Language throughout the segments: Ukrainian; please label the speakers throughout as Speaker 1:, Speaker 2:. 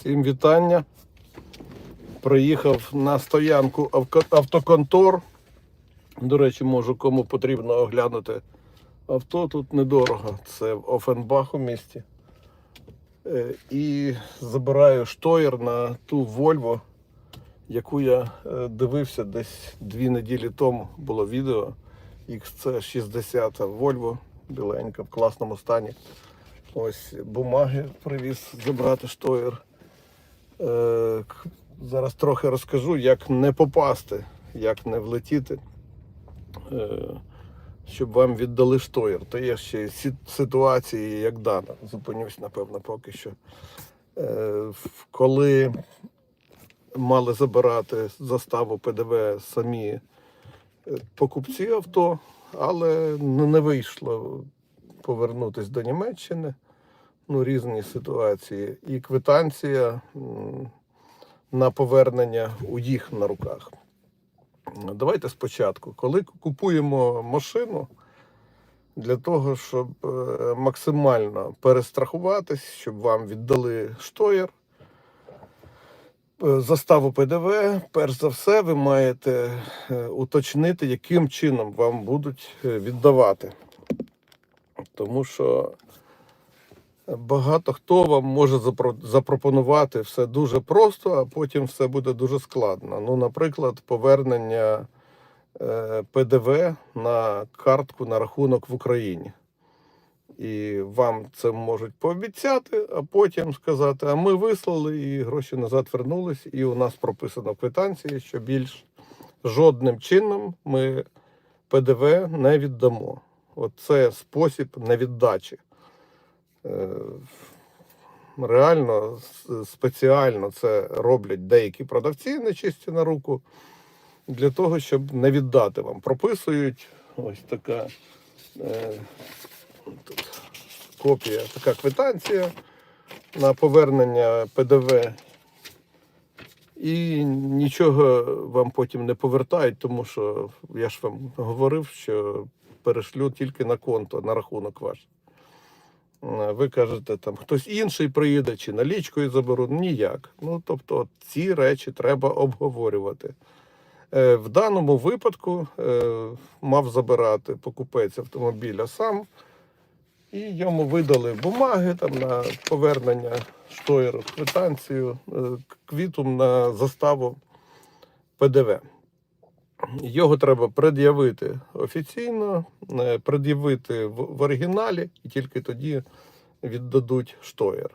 Speaker 1: Всім вітання. Приїхав на стоянку автоконтор. До речі, можу кому потрібно оглянути авто. Тут недорого. Це в Офенбах у місті. Е, І забираю штоєр на ту Volvo, яку я е, дивився десь дві неділі тому. Було відео. XC60 Volvo, біленька, в класному стані. Ось бумаги привіз забрати штоєр. Е, зараз трохи розкажу, як не попасти, як не влетіти, е, щоб вам віддали штоєр. То є ще ситуації, як дана. Зупинюсь, напевно, поки що. Е, коли мали забирати заставу ПДВ самі покупці авто, але не вийшло повернутися до Німеччини. Ну, різні ситуації. І квитанція на повернення у їх на руках. Давайте спочатку. Коли купуємо машину, для того, щоб е, максимально перестрахуватись, щоб вам віддали штоєр, е, заставу ПДВ, перш за все, ви маєте е, уточнити, яким чином вам будуть віддавати. Тому що багато хто вам може запропонувати все дуже просто, а потім все буде дуже складно. Ну, наприклад, повернення е, ПДВ на картку на рахунок в Україні. І вам це можуть пообіцяти, а потім сказати: а ми вислали і гроші назад вернулись, і у нас прописано в квитанції, що більш жодним чином ми ПДВ не віддамо. Оце спосіб невіддачі. Е, Реально спеціально це роблять деякі продавці нечисті на руку для того, щоб не віддати вам. Прописують ось така е, тут копія, така квитанція на повернення ПДВ. І нічого вам потім не повертають, тому що я ж вам говорив, що перешлю тільки на конто, на рахунок ваш. Е, Ви кажете, там хтось інший приїде чи налічкою заберу. Ніяк. Ну, тобто, ці речі треба обговорювати. Е, В даному випадку е, мав забирати покупець автомобіля сам, і йому видали бумаги там, на повернення штоєру, квитанцію, квітум на заставу ПДВ. Його треба пред'явити офіційно, е, пред'явити в, оригіналі, і тільки тоді віддадуть штоєр.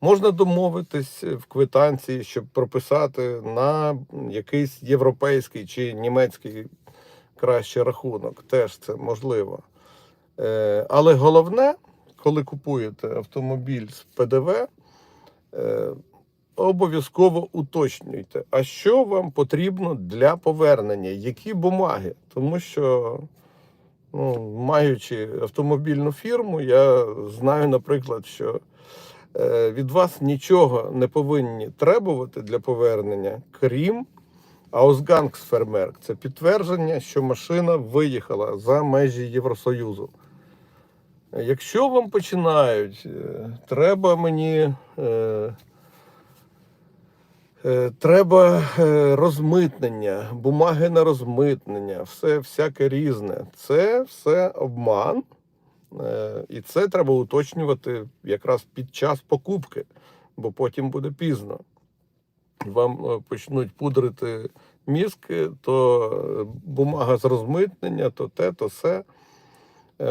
Speaker 1: Можна домовитись в квитанції, щоб прописати на якийсь європейський чи німецький кращий рахунок. Теж це можливо. Е, Але головне, коли купуєте автомобіль з ПДВ, е, обов'язково уточнюйте, а що вам потрібно для повернення, які бумаги. Тому що, ну, маючи автомобільну фірму, я знаю, наприклад, що е, від вас нічого не повинні требувати для повернення, крім Ausgangsvermerk. Це підтвердження, що машина виїхала за межі Євросоюзу. Якщо вам починають, е, треба мені. Е, Треба е, розмитнення, бумаги на розмитнення, все всяке різне. Це все обман, Е, і це треба уточнювати якраз під час покупки, бо потім буде пізно. Вам почнуть пудрити мізки, то бумага з розмитнення, то те, то все.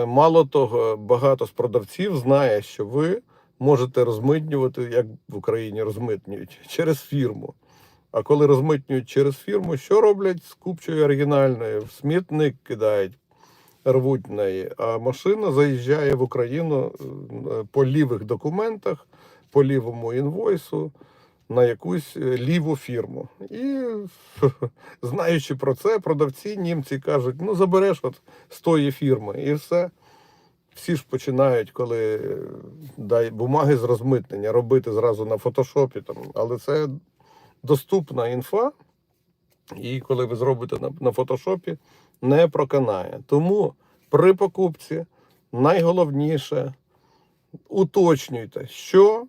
Speaker 1: Мало того, багато з продавців знає, що ви можете розмитнювати, як в Україні розмитнюють, через фірму. А коли розмитнюють через фірму, що роблять з купчою оригінальною? В смітник кидають, рвуть неї. А машина заїжджає в Україну е, по лівих документах, по лівому інвойсу на якусь е, ліву фірму. І знаючи про це, продавці німці кажуть: ну забереш от з тої фірми, і все. Всі ж починають, коли е, дай бумаги з розмитнення робити зразу на фотошопі. Там, але це доступна інфа, і коли ви зробите на, на фотошопі, не проканає. Тому при покупці найголовніше уточнюйте, що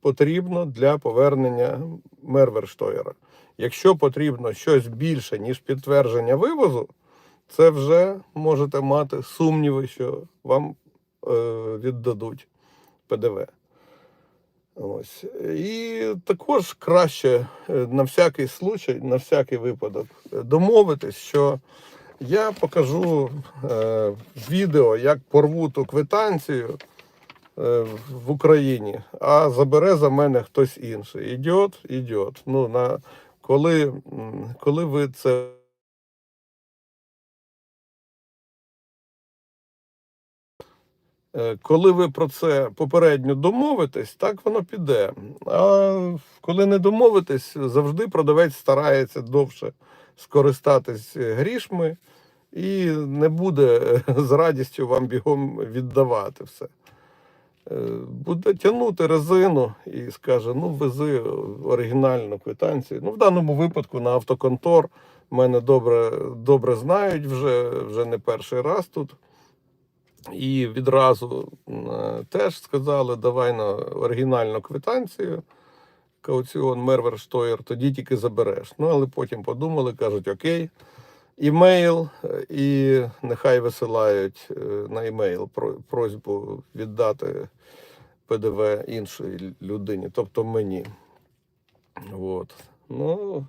Speaker 1: потрібно для повернення Мерверштоєра. Якщо потрібно щось більше, ніж підтвердження вивозу, це вже можете мати сумніви, що вам віддадуть ПДВ. Ось. І також краще е, на всякий случай, на всякий випадок е, домовитись, що я покажу е, відео, як порву ту квитанцію е, в Україні, а забере за мене хтось інший. Ідіот, ідіот. Ну, на, коли, коли ви це Коли ви про це попередньо домовитесь, так воно піде. А коли не домовитесь, завжди продавець старається довше скористатись грішми і не буде е, з радістю вам бігом віддавати все. Е, Буде тягнути резину і скаже: ну, вези оригінальну квитанцію. Ну, в даному випадку на автоконтор мене добре, добре знають вже, вже не перший раз тут. І відразу е, теж сказали, давай на оригінальну квитанцію, кауціон Мерверштоєр, тоді тільки забереш. Ну, але потім подумали, кажуть, окей, імейл, і нехай висилають е, на імейл просьбу віддати ПДВ іншій людині, тобто мені. От. Ну,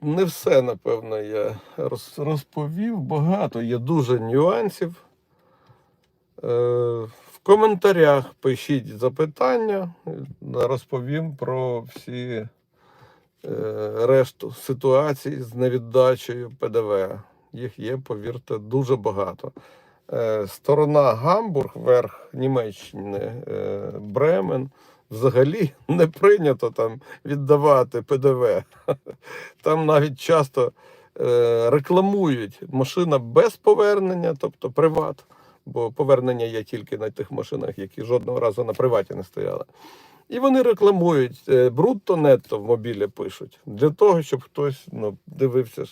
Speaker 1: Не все, напевно, я розповів. Багато є дуже нюансів. Е, В коментарях пишіть запитання, е, розповім про всі е, решту ситуацій з невіддачею ПДВ. Їх є, повірте, дуже багато. Е, Сторона Гамбург, верх Німеччини, е, Бремен. Взагалі не прийнято там віддавати ПДВ. Там навіть часто е, рекламують машина без повернення, тобто приват. Бо повернення є тільки на тих машинах, які жодного разу на приваті не стояли. І вони рекламують е, брутто нетто в мобілі пишуть для того, щоб хтось ну, дивився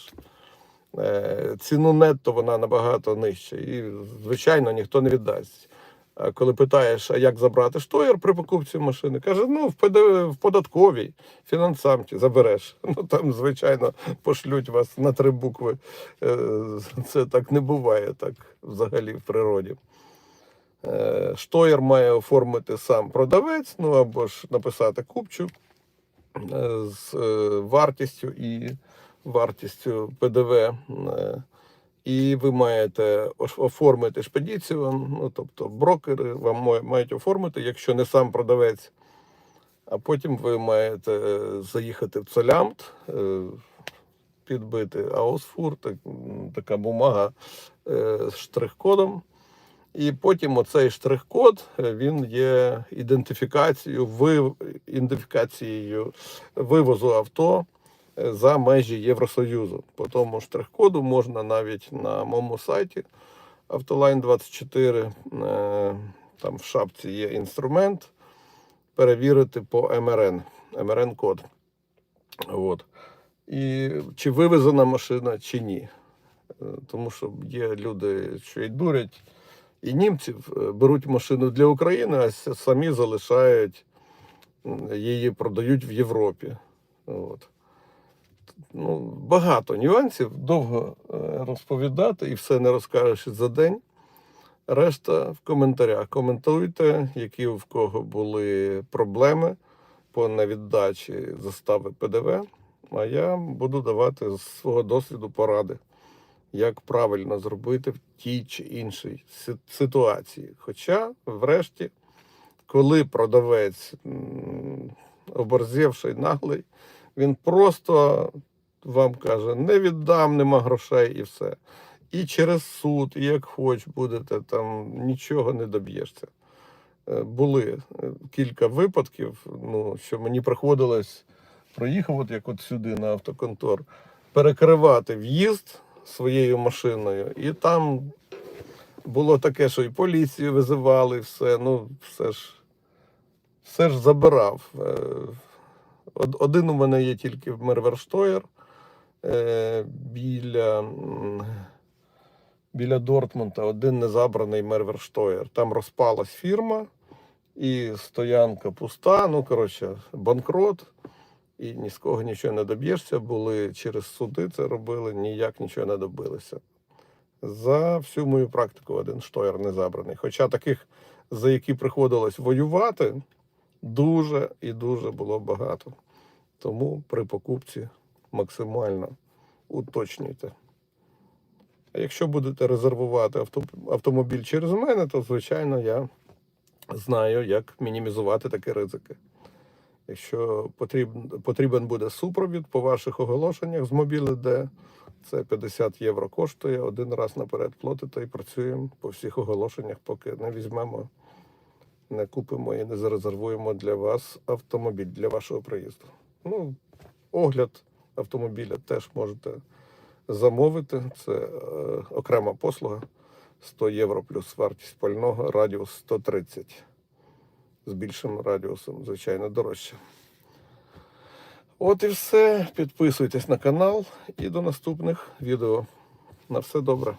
Speaker 1: е, Ціну нетто вона набагато нижча. І, звичайно, ніхто не віддасть. А коли питаєш, а як забрати штоєр при покупці машини, каже: ну, в, в податковій, фінансамті забереш. Ну там, звичайно, пошлють вас на три букви. Е, Це так не буває, так взагалі в природі. Е, Штоєр має оформити сам продавець, ну або ж написати купчу е, з е, вартістю і вартістю ПДВ. І ви маєте оформити шпедицію, ну тобто брокери вам мають оформити, якщо не сам продавець. А потім ви маєте е, заїхати в Цолямт, е, підбити Аусфур, так, така бумага е, з штрих-кодом. І потім оцей штрих-код він є ідентифікацією, вив... ідентифікацією вивозу авто за межі Євросоюзу. По тому штрих-коду можна навіть на моєму сайті Автолайн 24, е, там в шапці є інструмент, перевірити по МРН, МРН-код. От. І чи вивезена машина, чи ні. Е, Тому що є люди, що й дурять і німців, е, беруть машину для України, а самі залишають її, продають в Європі. От. Ну, багато нюансів, довго е, розповідати і все не розкажеш за день. Решта в коментарях. Коментуйте, які в кого були проблеми по невіддачі застави ПДВ. А я буду давати з свого досвіду поради, як правильно зробити в тій чи іншій ситуації. Хоча, врешті, коли продавець оборзівший, наглий, він просто вам каже: не віддам, нема грошей і все. І через суд, і як хоч будете, там нічого не доб'єшся. Е, Були е, кілька випадків, ну, що мені приходилось проїхав, от як от сюди на автоконтор, перекривати в'їзд своєю машиною, і там було таке, що і поліцію визивали, все. Ну, все ж, все ж забирав. Од- Один у мене є тільки в Мерверштоєр е, біля, біля Дортмунта, один не забраний Мерверштоєр. Там розпалась фірма, і стоянка пуста. Ну, коротше, банкрот, і ні з кого нічого не доб'єшся. Були через суди це робили, ніяк нічого не добилися. За всю мою практику один штоєр не забраний. Хоча таких, за які приходилось воювати, дуже і дуже було багато. Тому при покупці максимально уточнюйте. А якщо будете резервувати автомобіль через мене, то звичайно я знаю, як мінімізувати такі ризики. Якщо потрібен, буде супровід по ваших оголошеннях з мобіли, де це 50 євро коштує, один раз наперед платите і працюємо по всіх оголошеннях, поки не візьмемо, не купимо і не зарезервуємо для вас автомобіль для вашого приїзду. Ну, огляд автомобіля теж можете замовити. Це е, окрема послуга. 100 євро плюс вартість пального, радіус 130. З більшим радіусом, звичайно, дорожче. От і все. Підписуйтесь на канал і до наступних відео. На все добре.